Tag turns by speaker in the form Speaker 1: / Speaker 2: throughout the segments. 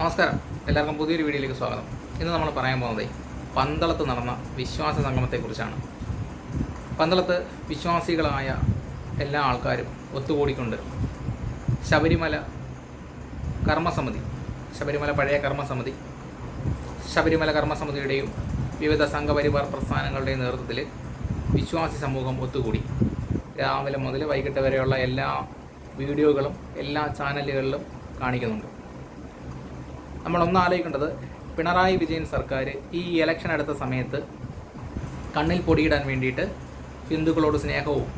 Speaker 1: നമസ്കാരം. എല്ലാവർക്കും പുതിയൊരു വീഡിയോയിലേക്ക് സ്വാഗതം. ഇന്ന് നമ്മൾ പറയാൻ പോകുന്നത് പന്തളത്ത് നടന്ന വിശ്വാസ സംഗമത്തെക്കുറിച്ചാണ്. പന്തളത്ത് വിശ്വാസികളായ എല്ലാ ആൾക്കാരും ഒത്തുകൂടിക്കൊണ്ട് ശബരിമല കർമ്മസമിതി ശബരിമല പഴയ കർമ്മസമിതി ശബരിമല കർമ്മസമിതിയുടെയും വിവിധ സംഘപരിവാർ പ്രസ്ഥാനങ്ങളുടെയും നേതൃത്വത്തിൽ വിശ്വാസി സമൂഹം ഒത്തുകൂടി. രാവിലെ മുതൽ വൈകിട്ട് വരെയുള്ള എല്ലാ വീഡിയോകളും എല്ലാ ചാനലുകളിലും കാണിക്കുന്നുണ്ട്. നമ്മളൊന്ന് ആലോചിക്കേണ്ടത് പിണറായി വിജയൻ സർക്കാർ ഈ ഇലക്ഷൻ എടുത്ത സമയത്ത് കണ്ണിൽ പൊടിയിടാൻ വേണ്ടിയിട്ട് ഹിന്ദുക്കളോട് സ്നേഹവും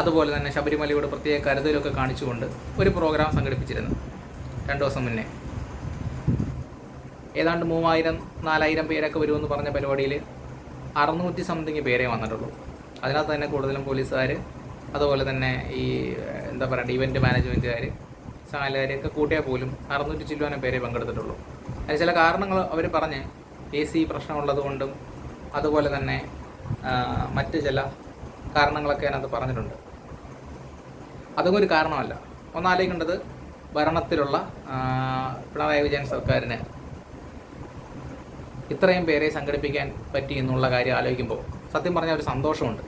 Speaker 1: അതുപോലെ തന്നെ ശബരിമലയോട് പ്രത്യേക കരുതലൊക്കെ കാണിച്ചുകൊണ്ട് ഒരു പ്രോഗ്രാം സംഘടിപ്പിച്ചിരുന്നു രണ്ടു ദിവസം മുന്നേ. ഏതാണ്ട് മൂവായിരം നാലായിരം പേരൊക്കെ വരുമെന്ന് പറഞ്ഞ പരിപാടിയിൽ അറുന്നൂറ്റി സംതിങ് പേരേ വന്നിട്ടുള്ളൂ. അതിനകത്ത് തന്നെ കൂടുതലും പോലീസുകാർ അതുപോലെ തന്നെ ഈ എന്താ പറയുക ഇവന്റ് മാനേജ്മെന്റുകാർ ചാനലുകാരെയൊക്കെ കൂട്ടിയാൽ പോലും അറുന്നൂറ്റി ചില്ലുവാനം പേരെ പങ്കെടുത്തിട്ടുള്ളൂ. അതിന് ചില കാരണങ്ങൾ അവർ പറഞ്ഞ് എ സി പ്രശ്നമുള്ളത് കൊണ്ടും അതുപോലെ തന്നെ മറ്റ് ചില കാരണങ്ങളൊക്കെ അതിനകത്ത് പറഞ്ഞിട്ടുണ്ട്. അതും ഒരു കാരണമല്ല ഒന്നാലോചിക്കേണ്ടത് ഭരണത്തിലുള്ള പിണറായി വിജയൻ സർക്കാരിന് ഇത്രയും പേരെ സംഘടിപ്പിക്കാൻ പറ്റി എന്നുള്ള കാര്യം ആലോചിക്കുമ്പോൾ സത്യം പറഞ്ഞാൽ ഒരു സന്തോഷമുണ്ട്.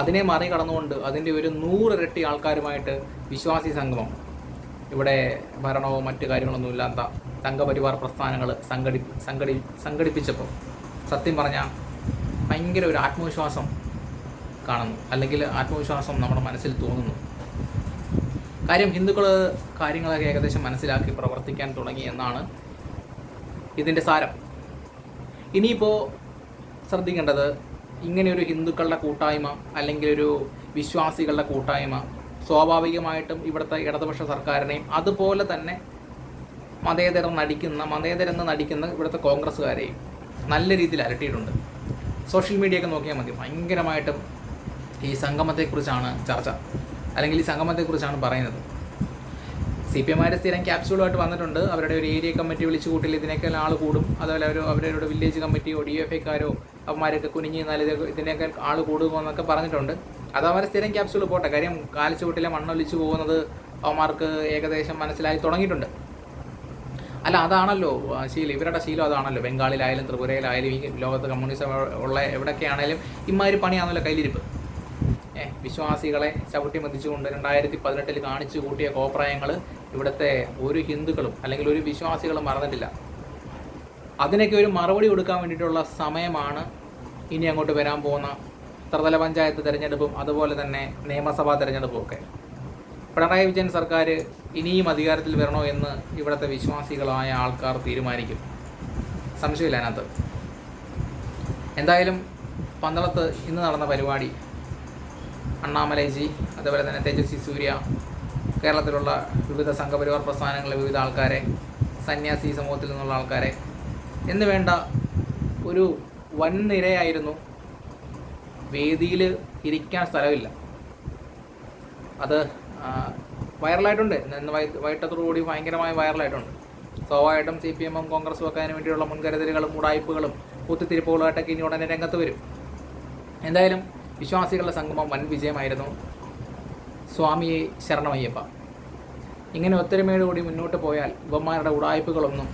Speaker 1: അതിനെ മറികടന്നുകൊണ്ട് അതിന്റെ ഒരു നൂറിരട്ടി ആൾക്കാരുമായിട്ട് വിശ്വാസി സംഗമം ഇവിടെ ഭരണമോ മറ്റു കാര്യങ്ങളൊന്നും ഇല്ലാത്ത സംഘപരിവാർ പ്രസ്ഥാനങ്ങൾ സംഘടി സംഘടി സംഘടിപ്പിച്ചപ്പോൾ സത്യം പറഞ്ഞാൽ ഭയങ്കര ഒരു ആത്മവിശ്വാസം കാണുന്നു. അല്ലെങ്കിൽ ആത്മവിശ്വാസം നമ്മുടെ മനസ്സിൽ തോന്നുന്നു. കാര്യം ഹിന്ദുക്കൾ കാര്യങ്ങളൊക്കെ ഏകദേശം മനസ്സിലാക്കി പ്രവർത്തിക്കാൻ തുടങ്ങി എന്നാണ് ഇതിന്റെ സാരം. ഇനിയിപ്പോൾ ശ്രദ്ധിക്കേണ്ടത് ഇങ്ങനെയൊരു ഹിന്ദുക്കളുടെ കൂട്ടായ്മ അല്ലെങ്കിൽ ഒരു വിശ്വാസികളുടെ കൂട്ടായ്മ സ്വാഭാവികമായിട്ടും ഇവിടുത്തെ ഇടതുപക്ഷ സർക്കാരിനെയും അതുപോലെ തന്നെ മതേതര നടിക്കുന്ന മതേതരെന്ന് നടിക്കുന്ന ഇവിടുത്തെ കോൺഗ്രസ്സുകാരെയും നല്ല രീതിയിൽ അലട്ടിയിട്ടുണ്ട്. സോഷ്യൽ മീഡിയ ഒക്കെ നോക്കിയാൽ മതി. ഭയങ്കരമായിട്ടും ഈ സംഗമത്തെക്കുറിച്ചാണ് ചർച്ച. അല്ലെങ്കിൽ ഈ സംഗമത്തെക്കുറിച്ചാണ് പറയുന്നത്. സി പി എമാരെ സ്ഥിരം ക്യാപ്സ്യൂളുമായിട്ട് വന്നിട്ടുണ്ട്. അവരുടെ ഒരു ഏരിയ കമ്മിറ്റി വിളിച്ചു കൂട്ടിൽ ഇതിനേക്കാൾ ആൾ കൂടും. അതുപോലെ അവർ അവരുടെ വില്ലേജ് കമ്മിറ്റിയോ ഡി എഫ് ഐക്കാരോ അവന്മാരൊക്കെ കുനിഞ്ഞ് നിന്നാൽ ഇത് ഇതിനേക്കാൾ ആൾ കൂടുമോ എന്നൊക്കെ പറഞ്ഞിട്ടുണ്ട്. അത് അവരെ സ്ഥിരം ക്യാപ്സ്യൂൾ പോട്ടെ. കാര്യം കാലിച്ചുവട്ടിലെ മണ്ണൊലിച്ചു പോകുന്നത് അവന്മാർക്ക് ഏകദേശം മനസ്സിലായി തുടങ്ങിയിട്ടുണ്ട്. അല്ല അതാണല്ലോ ശീലം. ഇവരുടെ ശീലം അതാണല്ലോ. ബംഗാളിലായാലും ത്രിപുരയിലായാലും ഈ ലോകത്ത് കമ്മ്യൂണിസം ഉള്ള എവിടെയൊക്കെയാണേലും ഇമാതിരി പണിയാണല്ലോ കയ്യിലിരിപ്പ്. ഏ വിശ്വാസികളെ ചവിട്ടി മതിച്ചുകൊണ്ട് രണ്ടായിരത്തി പതിനെട്ടിൽ കാണിച്ചു കൂട്ടിയ കോപ്രായങ്ങൾ ഇവിടുത്തെ ഒരു ഹിന്ദുക്കളും അല്ലെങ്കിൽ ഒരു വിശ്വാസികളും മറന്നിട്ടില്ല. അതിനൊക്കെ ഒരു മറുപടി കൊടുക്കാൻ വേണ്ടിയിട്ടുള്ള സമയമാണ് ഇനി അങ്ങോട്ട് വരാൻ പോകുന്ന ത്രിതല പഞ്ചായത്ത് തിരഞ്ഞെടുപ്പും അതുപോലെ തന്നെ നിയമസഭാ തിരഞ്ഞെടുപ്പും ഒക്കെ പിണറായി വിജയൻ സർക്കാർ ഇനിയും അധികാരത്തിൽ വരണോ എന്ന് ഇവിടുത്തെ വിശ്വാസികളായ ആൾക്കാർ തീരുമാനിക്കും. സംശയമില്ല അതിനകത്ത്. എന്തായാലും പന്തളത്ത് ഇന്ന് നടന്ന പരിപാടി അണ്ണാമലൈജി അതുപോലെ തന്നെ തേജസ്വി സൂര്യ കേരളത്തിലുള്ള വിവിധ സംഘപരിവാർ പ്രസ്ഥാനങ്ങളിലെ വിവിധ ആൾക്കാരെ സന്യാസി സമൂഹത്തിൽ നിന്നുള്ള ആൾക്കാരെ എന്നുവേണ്ട ഒരു വൻ നിരയായിരുന്നു വേദിയിൽ ഇരിക്കാൻ സ്ഥലമില്ല. അത് വൈറലായിട്ടുണ്ട്. ഇന്ന് വൈകിട്ടത്തോടുകൂടി ഭയങ്കരമായി വൈറലായിട്ടുണ്ട്. സ്വാഭാവികമായിട്ടും സി പി എമ്മും കോൺഗ്രസും ഒക്കെ അതിന് വേണ്ടിയുള്ള മുൻകരുതലുകളും ഉടായ്പകളും കുത്തിത്തിരിപ്പുകളായിട്ടൊക്കെ ഇനി ഉടനെ രംഗത്ത് വരും. എന്തായാലും വിശ്വാസികളുടെ സംഗമം വൻ വിജയമായിരുന്നു. സ്വാമിയെ ശരണമയ്യപ്പ. ഇങ്ങനെ ഒത്തൊരുമയോടുകൂടി മുന്നോട്ട് പോയാൽ ഇവന്മാരുടെ ഉടായ്പകളൊന്നും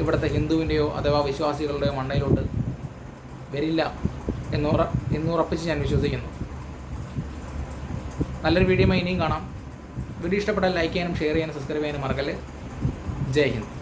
Speaker 1: ഇവിടുത്തെ ഹിന്ദുവിന്റെയോ അഥവാ വിശ്വാസികളുടെയോ മണ്ണയിലോട്ട് വരില്ല. എന്നുറ എന്നുറപ്പിച്ച് ഞാൻ വിശ്വസിക്കുന്നു. നല്ലൊരു വീഡിയോ ഇനിയും കാണാം. വീഡിയോ ഇഷ്ടപ്പെട്ടാൽ ലൈക്ക് ചെയ്യാനും ഷെയർ ചെയ്യാനും സബ്സ്ക്രൈബ് ചെയ്യാനും മറക്കല്ലേ. ജയ് ഹിന്ദ്.